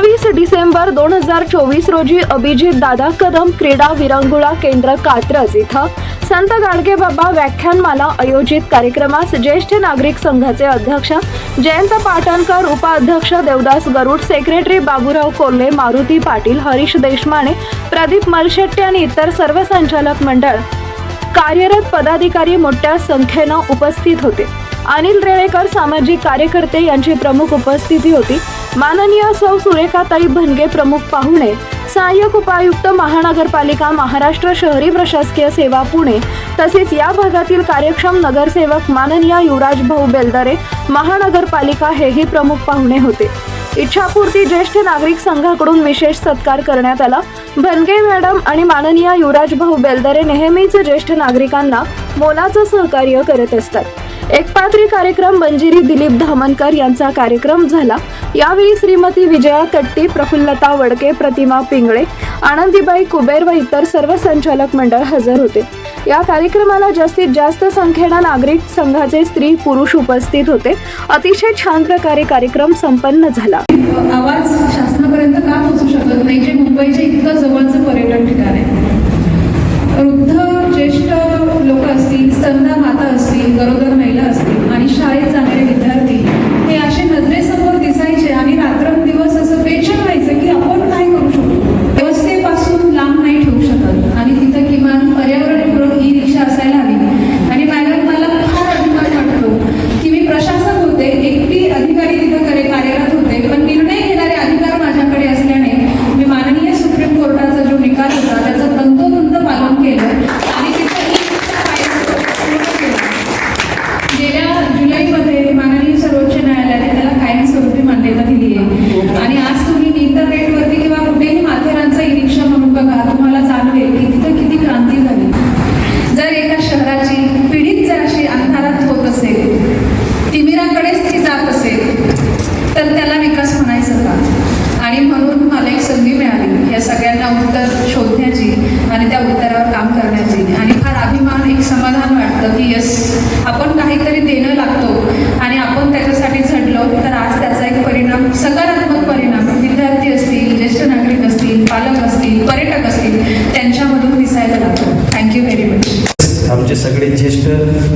सत्तावीस डिसेंबर दोन हजार चोवीस रोजी अभिजित दादा कदम क्रीडा विरंगुळा केंद्र कात्रज इथं संत गाडगे बाबा व्याख्यानमाला आयोजित कार्यक्रमास ज्येष्ठ नागरिक संघाचे अध्यक्ष जयंत पाटणकर उपाध्यक्ष देवदास गरुड सेक्रेटरी बाबूराव कोल्हे मारुती पाटील हरीश देशमाने प्रदीप मलशेट्टी आणि इतर सर्व संचालक मंडळ कार्यरत पदाधिकारी मोठ्या संख्येनं उपस्थित होते. अनिल रेळेकर सामाजिक कार्यकर्ते यांची प्रमुख उपस्थिती होती. माननीय सौ सुरेखाताई भनगे प्रमुख पाहुणे सहाय्यक उपायुक्त महानगरपालिका महाराष्ट्र शहरी प्रशासकीय सेवा पुणे तसेच या भागातील कार्यक्षम नगरसेवक माननीय युवराज भाऊ बेलदरे महानगरपालिका हेही प्रमुख पाहुणे होते. इच्छापूर्ती ज्येष्ठ नागरिक संघाकडून विशेष सत्कार करण्यात आला. भनगे मॅडम आणि माननीय युवराज भाऊ बेलदरे नेहमीच ज्येष्ठ नागरिकांना मोलाचं सहकार्य करत असतात. एकपात्री कार्यक्रम मंजिरी दिलीप धामनकर यांचा कार्यक्रम झाला. यावेळी श्रीमती विजया कट्टी प्रफुल्लता वडके प्रतिमा पिंगळे आनंदीबाई कुबेर व इतर सर्व संचालक मंडळ हजर होते. या कार्यक्रमाला जास्तीत जास्त संख्येनं नागरिक संघाचे स्त्री पुरुष उपस्थित होते. अतिशय छान प्रकारे कार्यक्रम संपन्न झाला. आवाज शासनापर्यंत का पोहोचू शकत नाही? जे मुंबईचे इतकं जवळचं पर्यटन ठिकाण आहे. वृद्ध ज्येष्ठ लोक असतील स्तनदा माता असतील गरोदर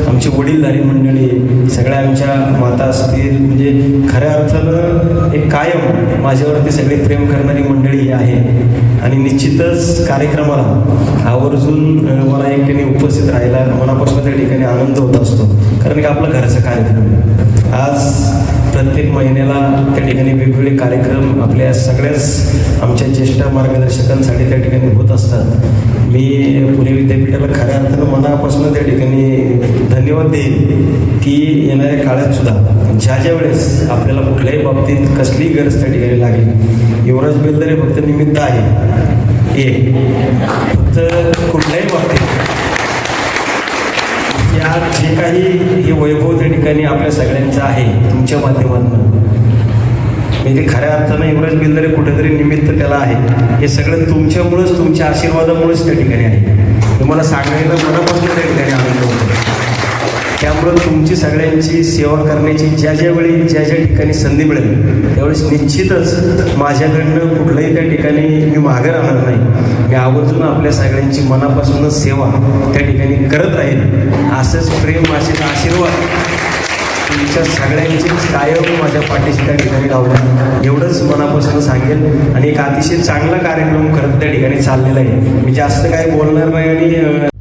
आमची वडीलधारी मंडळी सगळ्या आमच्या माता असतील म्हणजे खऱ्या अर्थानं एक कायम माझ्यावरती सगळे प्रेम करणारी मंडळी आहे. आणि निश्चितच कार्यक्रमाला आवर्जून मला एक ठिकाणी उपस्थित राहायला मनापासून त्या ठिकाणी आनंद होत असतो. कारण की आपलं घरचा कार्यक्रम आज प्रत्येक महिन्याला त्या ठिकाणी वेगवेगळे कार्यक्रम आपल्या सगळ्याच आमच्या ज्येष्ठ मार्गदर्शकांसाठी त्या ठिकाणी होत असतात. मी पुणे विद्यापीठाला खऱ्या अर्थानं मनापासून त्या ठिकाणी धन्यवाद देईन की येणाऱ्या काळात सुद्धा ज्या ज्या वेळेस आपल्याला कुठल्याही बाबतीत कसलीही गरज त्या ठिकाणी लागली युवराज बेलदरे फक्त निमित्त आहे. एक फक्त कुठल्याही बाबतीत. या जे काही हे आपल्या सगळ्यांचं आहे तुमच्या माध्यमातून. म्हणजे खऱ्या अर्थानं युवराज बिल्दरे कुठेतरी निमित्त त्याला आहे. हे सगळं तुमच्यामुळेच तुमच्या आशीर्वादामुळेच त्या ठिकाणी आहे. तुम्हाला सांगायला मनापासून त्या ठिकाणी आनंद होतो. त्यामुळं तुमची सगळ्यांची सेवा करण्याची ज्या ज्या वेळी ज्या ज्या ठिकाणी संधी मिळेल त्यावेळेस निश्चितच माझ्याकडनं कुठल्याही त्या ठिकाणी मी मागे राहणार नाही. मी आवर्जून आपल्या सगळ्यांची मनापासूनच सेवा त्या ठिकाणी करत राहील असंच प्रेम असेच आशीर्वाद तुमच्या सगळ्यांचीच कायम माझ्या पाठीशी त्या ठिकाणी लावलं एवढंच मनापासून सांगेल. आणि एक अतिशय चांगला कार्यक्रम करत त्या ठिकाणी चाललेला आहे. मी जास्त काही बोलणार नाही आणि